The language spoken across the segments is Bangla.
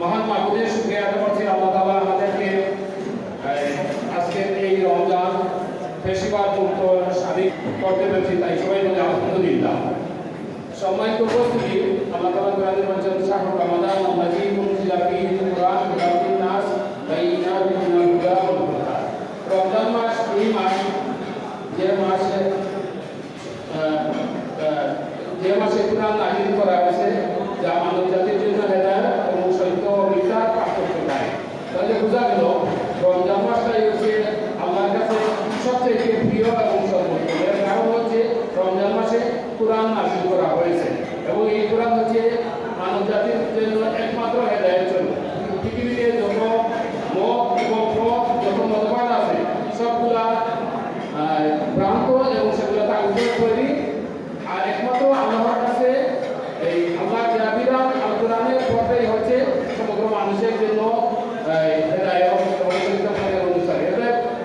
মহান মাহবুদের শুক্রিয়া রমজান ফেসিবাদ মুক্ত স্বাধীন করতে পেরেছি। তাই সবাই বলে আলহামদুলিল্লাহ। সম্মানিত উপস্থিতি, আল্লাহ তাআলা কোরআনে বলেছেন শাহরুর রমাদান যে মাসে যে মাসে কোরআন করা হয়েছে যা মানব জাতির জন্য হেদায়েত এবং সত্য ও মিথ্যার পার্থক্য দেয় তাহলে বোঝা গেল রমজান মাসটাই হচ্ছে আল্লাহর কাছে সবচেয়ে প্রিয় এবং সর্বোচ্চ। এর কারণ হচ্ছে রমজান মাসে কোরআন নাযিল করা হয়েছে। এবং এই কোরআন হচ্ছে মানব জাতির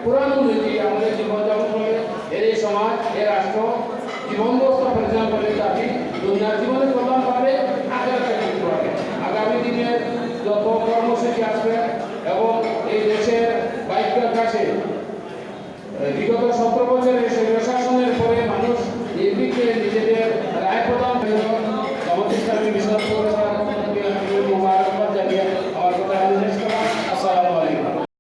কোরআন